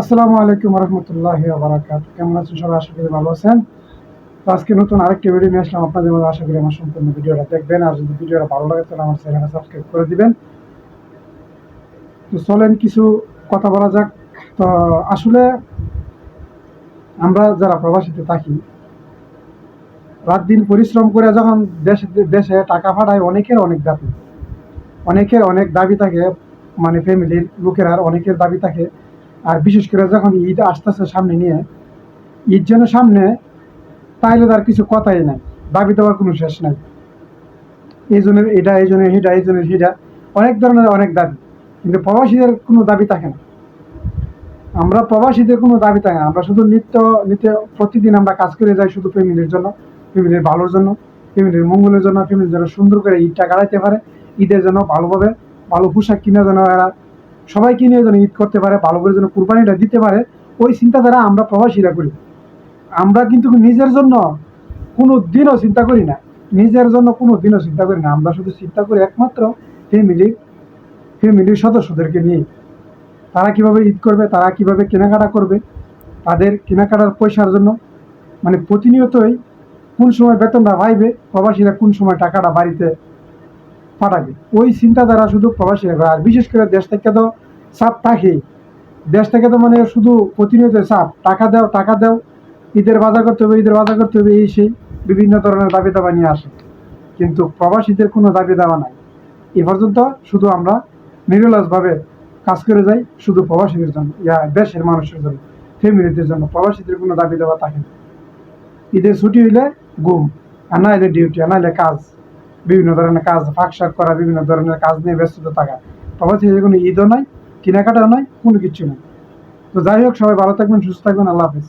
আসসালামু আলাইকুম রহমতুল্লাহ বারাকাত কেমন আছেন সবাই? আশা করি ভালো আছেন। তো আজকে নতুন আরেকটি ভিডিও নিয়ে আসলাম। আপনাদের মধ্যে আশা করি আমার সম্পূর্ণ ভিডিওটা দেখবেন। আর যদি ভিডিওটা ভালো লাগে, তাহলে আমার চ্যানেলটা সাবস্ক্রাইব করে দিবেন। তো চলেন কিছু কথা বলা যাক। তো আসলে আমরা যারা প্রবাসীতে থাকি রাত দিন পরিশ্রম করে যখন দেশে দেশে টাকা পাঠায়, অনেকের অনেক দাবি। অনেকের অনেক দাবি থাকে মানে ফ্যামিলির লোকেরা অনেকের দাবি থাকে। আর বিশেষ করে যখন ঈদ আসতেছে সামনে নিয়ে, ঈদ যেন সামনে, তাইলে তার কিছু কথাই নাই দাবি দেওয়ার কোনো শেষ নাই। এই জনের এটা, এই জনের হিটা এই জনের হিটা অনেক ধরনের অনেক দাবি, কিন্তু প্রবাসীদের কোনো দাবি থাকে না। আমরা প্রবাসীদের কোনো দাবি থাকে না, আমরা শুধু নিত্য নিত্য প্রতিদিন আমরা কাজ করে যাই শুধু ফ্যামিলির জন্য, ফ্যামিলির ভালোর জন্য, ফ্যামিলির মঙ্গলের জন্য, ফ্যামিলির জন্য সুন্দর করে ঈদটা কাটাইতে পারে, ঈদের জন্য ভালোভাবে, ভালো পোশাক কিনে যেন এরা সবাই কিনে যেন ঈদ করতে পারে, ভালো করে যেন কুরবানিটা দিতে পারে, ওই চিন্তাধারা আমরা প্রবাসীরা করি। আমরা কিন্তু নিজের জন্য কোনো দিনও চিন্তা করি না। নিজের জন্য কোনো দিনও চিন্তা করি না। আমরা শুধু চিন্তা করি একমাত্র ফ্যামিলি ফ্যামিলির সদস্যদেরকে নিয়ে। তারা কীভাবে ঈদ করবে, তারা কীভাবে কেনাকাটা করবে, তাদের কেনাকাটার পয়সার জন্য। মানে প্রতিনিয়তই কোন সময় বেতনটা পাইবে, প্রবাসীরা কোন সময় টাকাটা বাড়িতে পাঠাবে ওই চিন্তাধারা শুধু প্রবাসীরা করে আর বিশেষ করে দেশ থেকে তো চাপ থাকেই। দেশ থেকে তো মানে শুধু প্রতিনিয়ত চাপ। টাকা দাও টাকা দাও। ঈদের বাজার করতে হবে, ঈদের বাজার করতে হবে, এই সেই বিভিন্ন ধরনের দাবি দাবা নিয়ে আসে। কিন্তু প্রবাসীদের কোনো দাবি দাবা নাই। এ পর্যন্ত শুধু আমরা নিরলসভাবে কাজ করে যাই, শুধু প্রবাসীদের জন্য। ইয়া দেশের মানুষের জন্য, ফ্যামিলিদের জন্য। প্রবাসীদের কোনো দাবি দেওয়া থাকে না। ঈদের ছুটি হইলে ঘুম, আর না হলে ডিউটি আর না হলে কাজ। বিভিন্ন ধরনের কাজ, ফাঁকশাক করা, বিভিন্ন ধরনের কাজ নিয়ে ব্যস্ত থাকা। তবে কোনো ঈদও নাই, কেনাকাটাও নাই, কোনো কিছু নাই। তো যাই হোক, সবাই ভালো থাকবেন, সুস্থ থাকবেন, আল্লাহ হাফিজ।